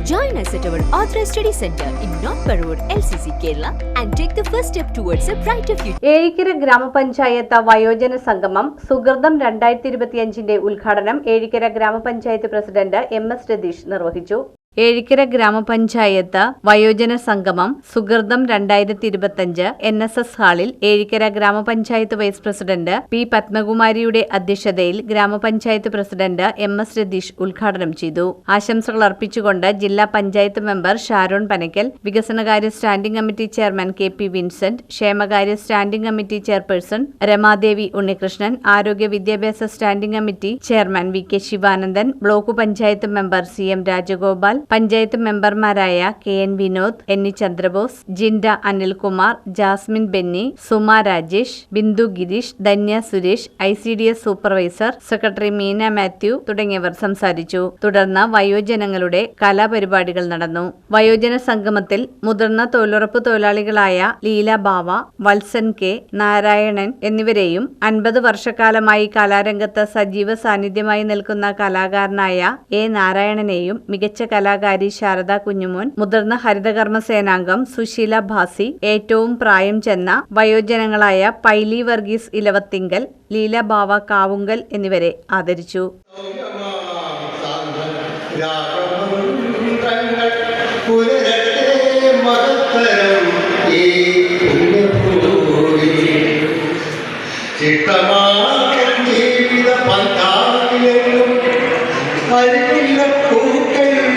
Join us at our Authorized Study Center in North Parur, LCC, Kerala, and take the first step towards a brighter future. Erikkara ഗ്രാമപഞ്ചായത്ത് വയോജന സംഗമം സുഹൃതം രണ്ടായിരത്തി ഇരുപത്തിയഞ്ചിന്റെ ഉദ്ഘാടനം ഏരിക്കര ഗ്രാമപഞ്ചായത്ത് president M S Ratheesh നിർവഹിച്ചു ഏഴിക്കര ഗ്രാമപഞ്ചായത്ത് വയോജന സംഗമം സുഹൃതം രണ്ടായിരത്തി ഇരുപത്തിയഞ്ച് എൻ എസ് എസ് ഹാളിൽ ഏഴിക്കര ഗ്രാമപഞ്ചായത്ത് വൈസ് പ്രസിഡന്റ് പി പത്മകുമാരിയുടെ അധ്യക്ഷതയിൽ ഗ്രാമപഞ്ചായത്ത് പ്രസിഡന്റ് എം എസ് രതീഷ് ഉദ്ഘാടനം ചെയ്തു. ആശംസകൾ അർപ്പിച്ചുകൊണ്ട് ജില്ലാ പഞ്ചായത്ത് മെമ്പർ ഷാരോൺ പനക്കൽ വികസനകാര്യ standing committee chairman K P Vincent ക്ഷേമകാര്യ standing committee chairperson Ramadevi Unnikrishnan ആരോഗ്യ വിദ്യാഭ്യാസ standing committee chairman V K Sivanandan block panchayat member C M Rajagopal panchayat മെമ്പർമാരായ K N Vinod N E Chandrabose Jinda Anilkumar Jasmine Benny Suma Rajesh Bindu Gireesh Dhanya Suresh I C D S supervisor secretary Meena Mathew തുടങ്ങിയവർ സംസാരിച്ചു. തുടർന്ന് വയോജനങ്ങളുടെ കലാപരിപാടികൾ നടന്നു. വയോജന സംഗമത്തിൽ മുതിർന്ന തൊഴിലുറപ്പ് തൊഴിലാളികളായ ലീല ബാവ വത്സൻ കെ നാരായണൻ എന്നിവരെയും അൻപത് വർഷക്കാലമായി കലാരംഗത്ത് സജീവ സാന്നിധ്യമായി നിൽക്കുന്ന കലാകാരനായ എ നാരായണനെയും മികച്ച കലാകാരി ശാരദ കുഞ്ഞുമോൻ മുതിർന്ന ഹരിതകർമ്മ സേനാംഗം സുശീല ഭാസി ഏറ്റവും പ്രായം ചെന്ന വയോജനങ്ങളായ പൈലി വർഗീസ് ഇലവത്തിങ്കൽ ലീല ബാവ കാവുങ്കൽ എന്നിവരെ ആദരിച്ചു പുണ്യഭൂമി. ജീവിത പന്ഥാവിലെങ്ങും അരികില്ല